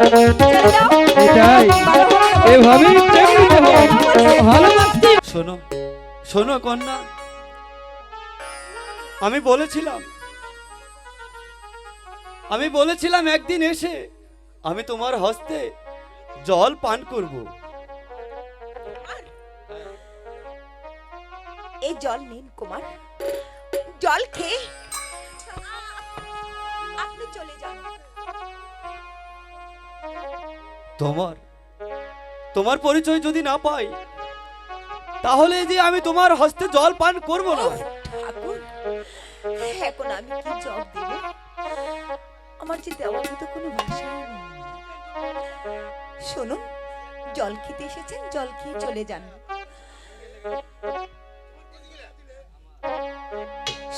এটাই। শোনো শোনো কন্যা আমি বলেছিলাম আমি বলেছিলাম একদিন এসে আমি তোমার হস্তে জল পান করব। এই জল নিন কুমার। জল খেয়ে আপনি চলে যান। তোমার তোমার পরিচয় যদি না পাই তাহলে যে আমি তোমার হস্তে জল পান করব না। এখন আমি কি জব দেব? আমার যে দেওয়ার মতো কোনো ভাষাই নেই। শুনুন জল খেতে এসেছেন জল খেয়ে চলে যান।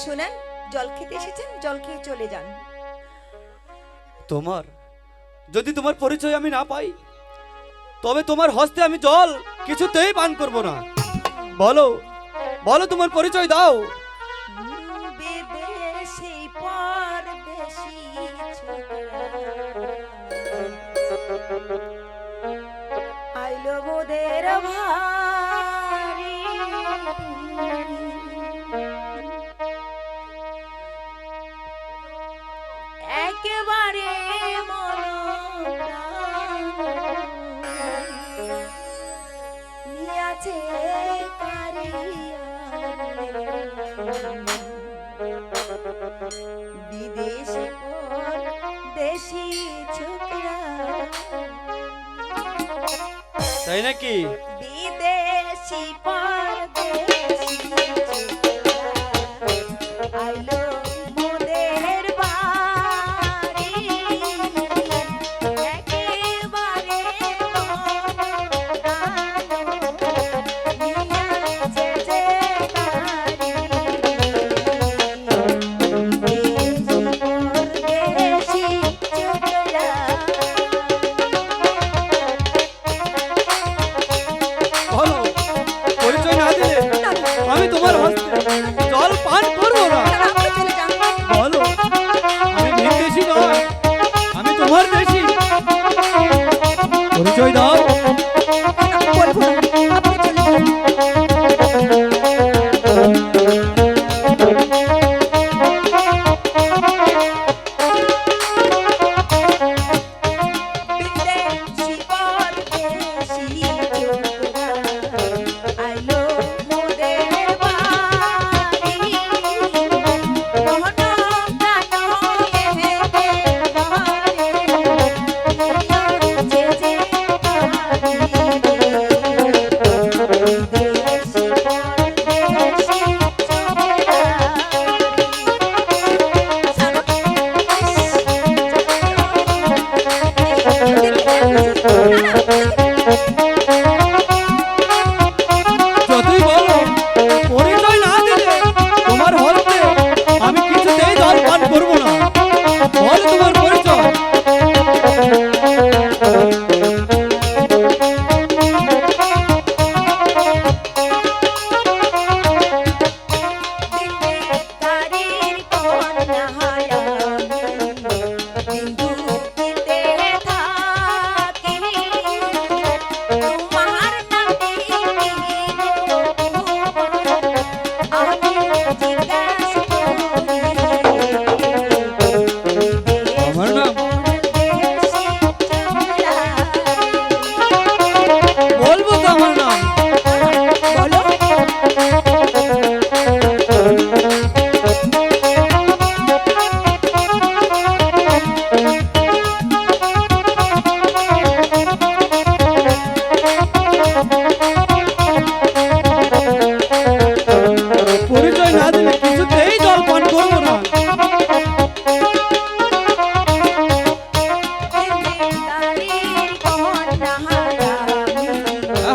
শুনেন জল খেতে এসেছেন জল খেয়ে চলে যান। তোমার যদি তোমার পরিচয় আমি না পাই, তবে তোমার হস্তে আমি জল কিছুতেই পান করব না। বলো বলো তোমার পরিচয় দাও। তাই নাকি? বিদেশি পর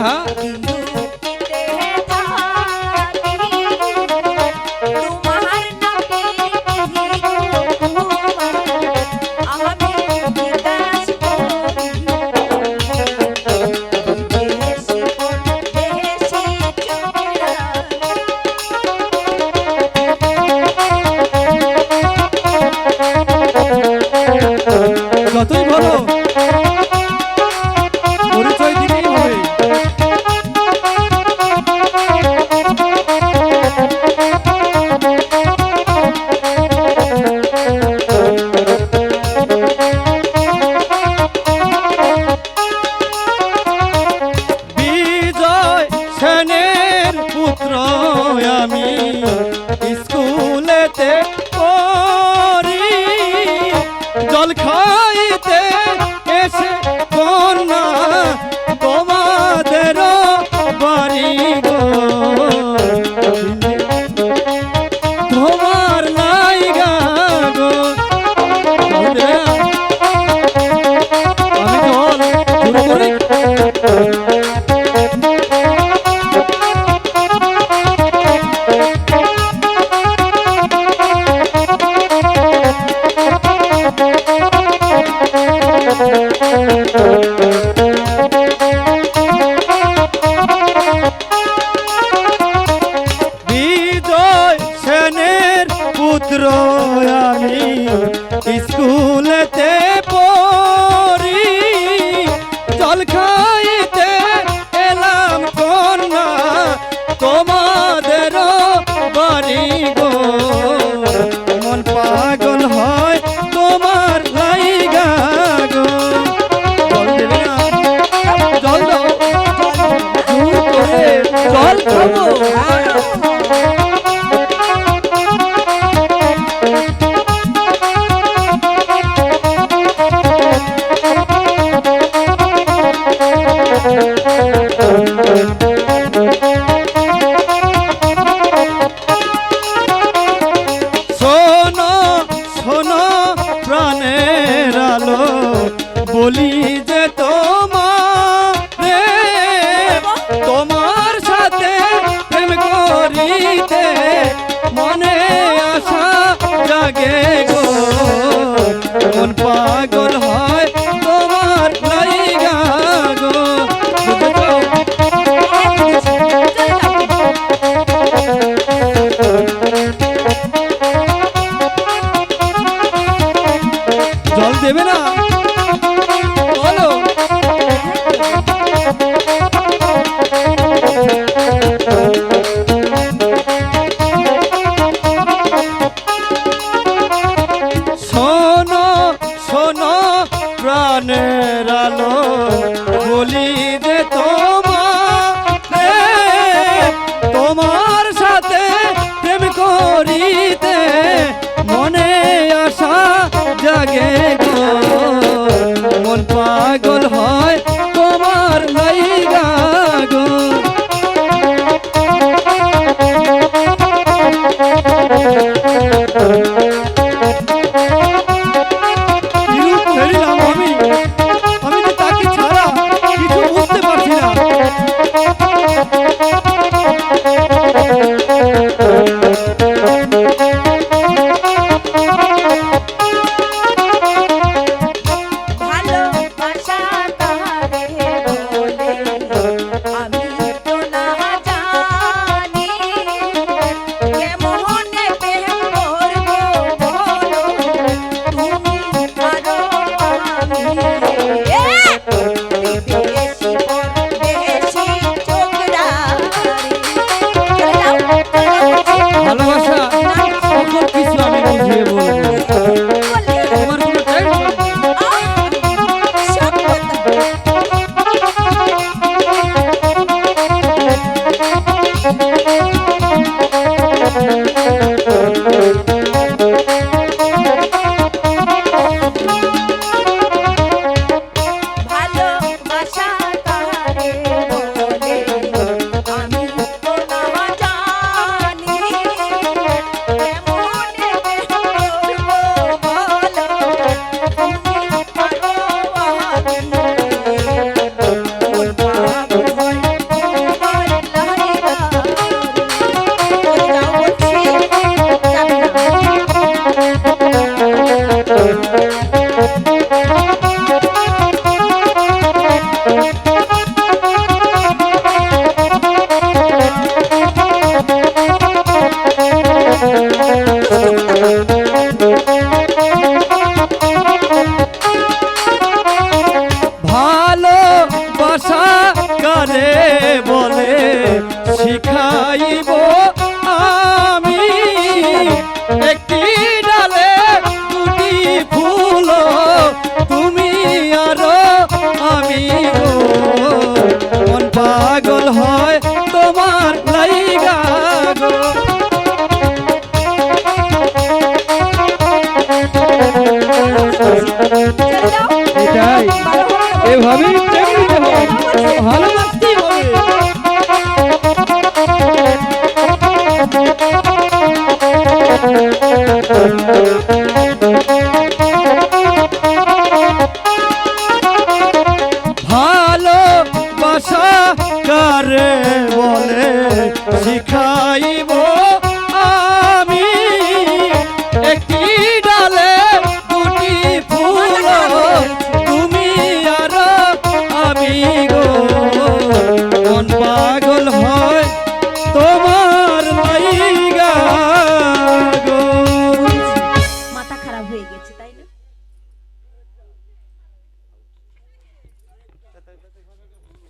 হ্যাঁ জল দেবে না? বলো। শোনো প্রাণের আলো বলি